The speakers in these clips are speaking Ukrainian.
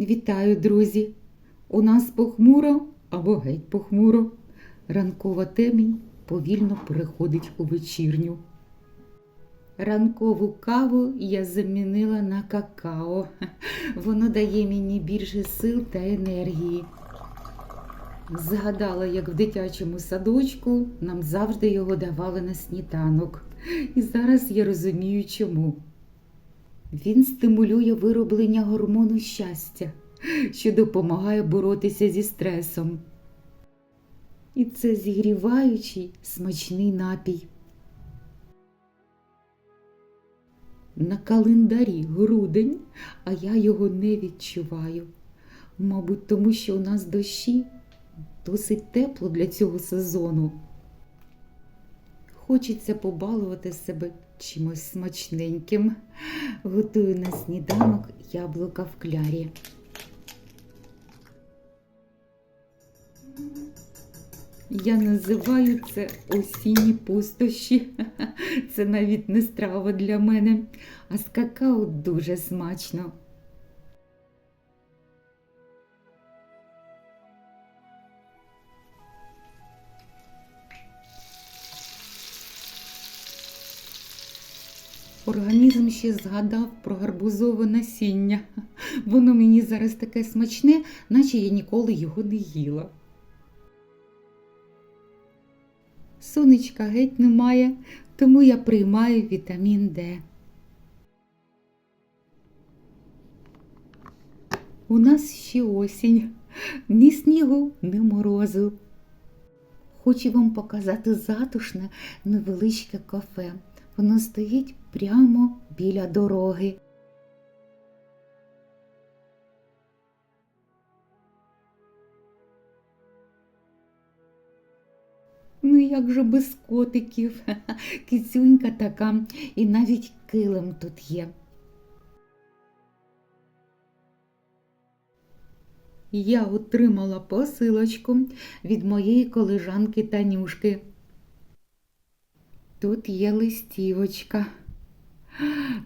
Вітаю, друзі! У нас похмуро або геть похмуро. Ранкова темінь повільно переходить у вечірню. Ранкову каву я замінила на какао. Воно дає мені більше сил та енергії. Згадала, як в дитячому садочку нам завжди його давали на сніданок. І зараз я розумію, чому. Він стимулює вироблення гормону щастя, що допомагає боротися зі стресом. І це зігріваючий смачний напій. На календарі грудень, а я його не відчуваю. Мабуть, тому що у нас дощі досить тепло для цього сезону. Хочеться побалувати себе чимось смачненьким. Готую на сніданок яблука в клярі. Я називаю це осінні пустощі. Це навіть не страва для мене, а з какао дуже смачно. Організм ще згадав про гарбузове насіння. Воно мені зараз таке смачне, наче я ніколи його не їла. Сонечка геть немає, тому я приймаю вітамін Д. У нас ще осінь, ні снігу, ні морозу. Хочу вам показати затишне невеличке кафе. Воно стоїть прямо біля дороги. Ну як же без котиків? Кицюнька така, і навіть килим тут є. Я отримала посилочку від моєї колежанки Танюшки. Тут є листівочка.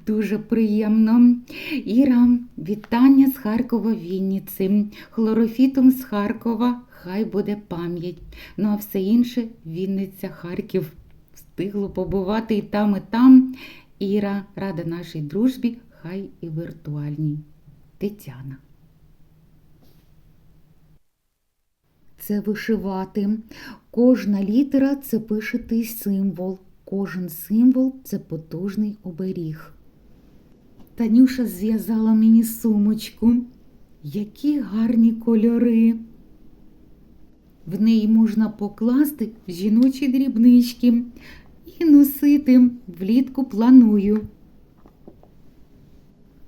Дуже приємно. Іра, вітання з Харкова Вінниці. Хлорофітом з Харкова. Хай буде пам'ять. Ну а все інше Вінниця, Харків. Встигло побувати і там, і там. Іра, рада нашій дружбі, хай і віртуальній. Тетяна. Це вишивати. Кожна літера це пишетий символ. Кожен символ це потужний оберіг. Танюша зв'язала мені сумочку. Які гарні кольори. В неї можна покласти жіночі дрібнички і носити влітку планую.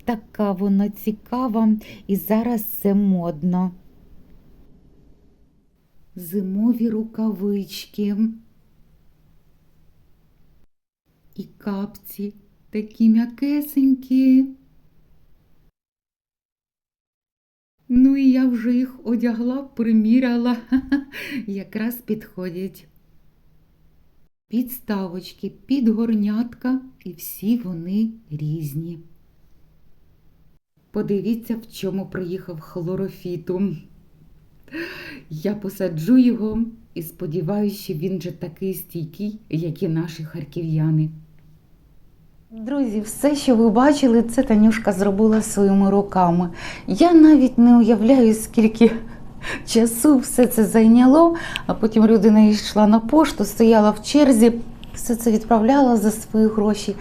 Така вона цікава і зараз це модно. Зимові рукавички. І капці такі м'якесенькі. Ну і я вже їх одягла, приміряла, якраз підходять. Підставочки, підгорнятка, і всі вони різні. Подивіться, в чому приїхав хлорофіту. Я посаджу його і сподіваюся, він же такий стійкий, як і наші харків'яни. Друзі, все, що ви бачили, це Танюшка зробила своїми руками. Я навіть не уявляю, скільки часу все це зайняло, а потім людина йшла на пошту, стояла в черзі, все це відправляла за свої гроші,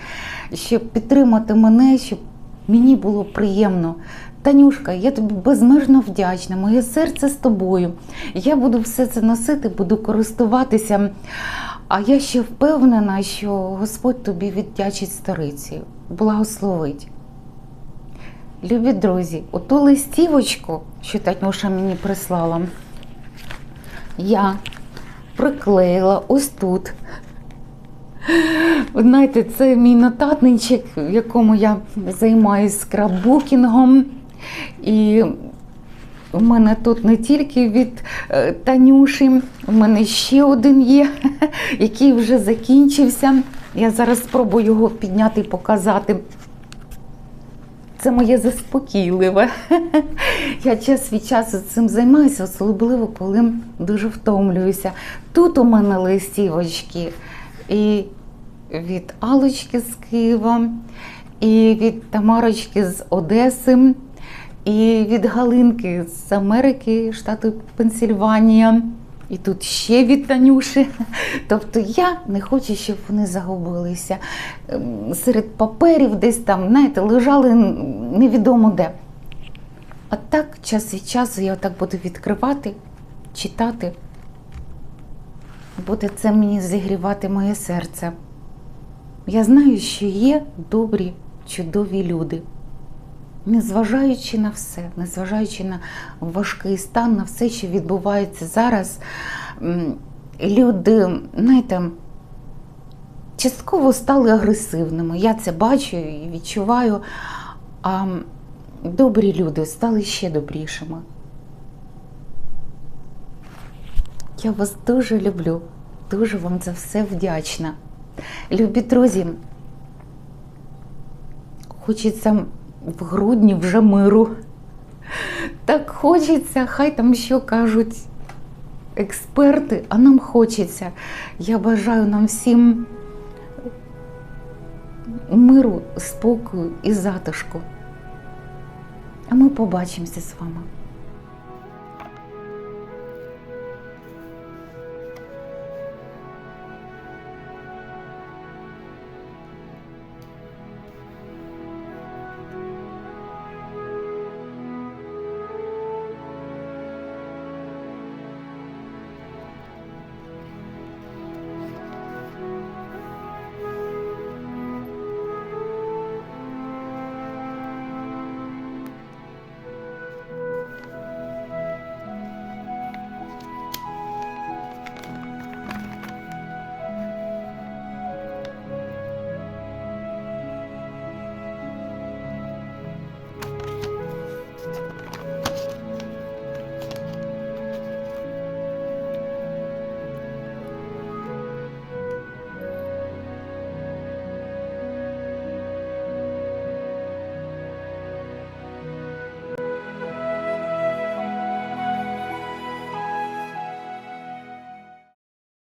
щоб підтримати мене, щоб мені було приємно. Танюшка, я тобі безмежно вдячна, моє серце з тобою. Я буду все це носити, буду користуватися. А я ще впевнена, що Господь тобі віддячить стариці, благословить. Любі друзі, оту листівочку, що Танюша мені прислала, я приклеїла ось тут. Знаєте, це мій нотатничок, в якому я займаюся скраббукінгом. І у мене тут не тільки від е, Танюші, у мене ще один є, який вже закінчився. Я зараз спробую його підняти і показати. це моє заспокійливе. Я час від часу цим займаюся, особливо коли дуже втомлююся. Тут у мене листівочки і від Алочки з Києва, і від Тамарочки з Одеси, і від Галинки з Америки, штату Пенсільванія. І тут ще від Танюші. Тобто я не хочу, щоб вони загубилися. Ем, Серед паперів десь там, знаєте, лежали невідомо де. А так, час від часу я так буду відкривати, читати. Буде це мені зігрівати моє серце. Я знаю, що є добрі, чудові люди. Незважаючи на все, незважаючи на важкий стан, на все, що відбувається зараз, люди, знаєте, частково стали агресивними. Я це бачу і відчуваю. А добрі люди стали ще добрішими. Я вас дуже люблю, дуже вам за все вдячна. Любі друзі, хочеться в грудні вже миру. Так хочеться, хай там що кажуть експерти, а нам хочеться. Я бажаю нам всім миру, спокою і затишку. А ми побачимося з вами.